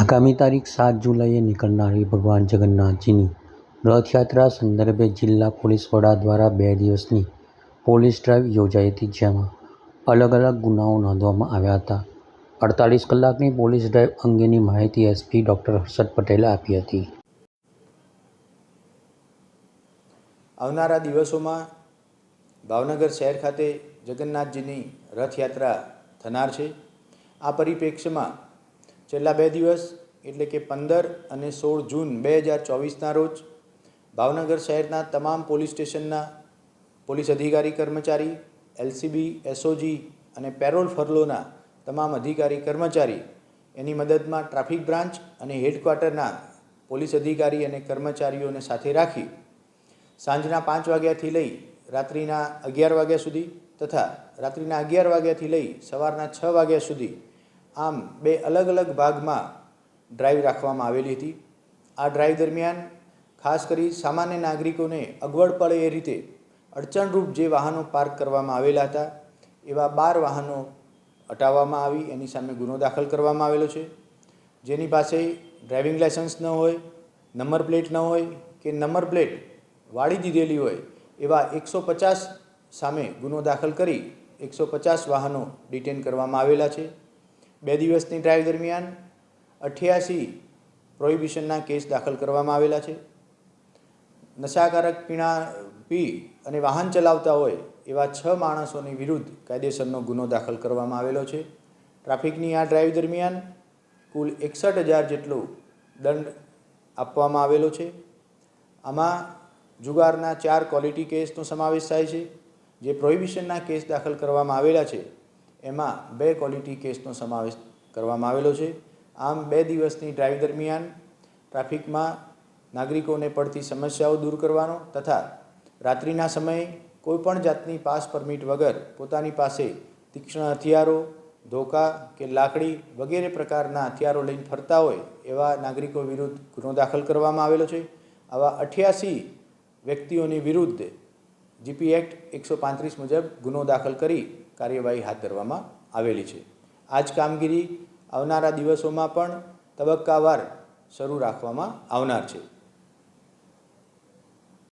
આગામી તારીખ સાત જુલાઈએ નીકળનારી ભગવાન જગન્નાથજીની રથયાત્રા સંદર્ભે જિલ્લા પોલીસ વડા દ્વારા બે દિવસની પોલીસ ડ્રાઈવ યોજાઈ હતી, જેમાં અલગ અલગ ગુનાઓ નોંધવામાં આવ્યા હતા. અડતાલીસ કલાકની પોલીસ ડ્રાઈવ અંગેની માહિતી એસપી ડૉક્ટર હર્ષદ પટેલે આપી હતી. આવનારા દિવસોમાં ભાવનગર શહેર ખાતે જગન્નાથજીની રથયાત્રા થનાર છે. આ પરિપ્રેક્ષ્યમાં છેલ્લા બે દિવસ, એટલે કે પંદર અને સોળ જૂન બે હજાર ચોવીસના રોજ, ભાવનગર શહેરના તમામ પોલીસ સ્ટેશનના પોલીસ અધિકારી કર્મચારી, એલસીબી, એસઓજી અને પેરોલ ફરલોના તમામ અધિકારી કર્મચારી એની મદદમાં ટ્રાફિક બ્રાન્ચ અને હેડક્વાર્ટરના પોલીસ અધિકારી અને કર્મચારીઓને સાથે રાખી સાંજના પાંચ વાગ્યાથી લઈ રાત્રિના અગિયાર વાગ્યા સુધી તથા રાત્રિના અગિયાર વાગ્યાથી લઈ સવારના છ વાગ્યા સુધી આમ બે અલગ અલગ ભાગમાં ડ્રાઈવ રાખવામાં આવેલી હતી. આ ડ્રાઈવ દરમિયાન ખાસ કરી સામાન્ય નાગરિકોને અગવડ પડે એ રીતે અડચણરૂપ જે વાહનો પાર્ક કરવામાં આવેલા હતા, એવા બાર વાહનો હટાવવામાં આવી, એની સામે ગુનો દાખલ કરવામાં આવેલો છે. જેની પાસે ડ્રાઇવિંગ લાઇસન્સ ન હોય, નંબર પ્લેટ ન હોય કે નંબર પ્લેટ વાળી દીધેલી હોય, એવા એકસો પચાસ સામે ગુનો દાખલ કરી એકસો પચાસ વાહનો ડિટેન કરવામાં આવેલા છે. બે દિવસની ડ્રાઈવ દરમિયાન અઠ્યાસી પ્રોહિબિશનના કેસ દાખલ કરવામાં આવેલા છે. નશાકારક પીણા, પી અને વાહન ચલાવતા હોય એવા છ માણસોની વિરુદ્ધ કાયદેસરનો ગુનો દાખલ કરવામાં આવેલો છે. ટ્રાફિકની આ ડ્રાઈવ દરમિયાન કુલ એકસઠ હજાર જેટલો દંડ આપવામાં આવેલો છે. આમાં જુગારના ચાર ક્વોલિટી કેસનો સમાવેશ થાય છે, જે પ્રોહિબિશનના કેસ દાખલ કરવામાં આવેલા છે. એમાં બે ક્વોલિટી કેસનો સમાવેશ કરવામાં આવેલો છે. આમ બે દિવસની ડ્રાઈવ દરમિયાન ટ્રાફિકમાં નાગરિકોને પડતી સમસ્યાઓ દૂર કરવાનો તથા રાત્રિના સમયે કોઈપણ જાતની પાસ પરમિટ વગર પોતાની પાસે તીક્ષ્ણ હથિયારો, ધોકા કે લાકડી વગેરે પ્રકારના હથિયારો લઈને ફરતા હોય એવા નાગરિકો વિરુદ્ધ ગુનો દાખલ કરવામાં આવેલો છે. આવા અઠ્યાસી વ્યક્તિઓની વિરુદ્ધ જીપી એક્ટ એકસો પાંત્રીસ મુજબ ગુનો દાખલ કરી કાર્યવાહી હાથ ધરવામાં આવેલી છે. આ જ કામગીરી આવનારા દિવસોમાં પણ તબક્કાવાર શરૂ રાખવામાં આવનાર છે.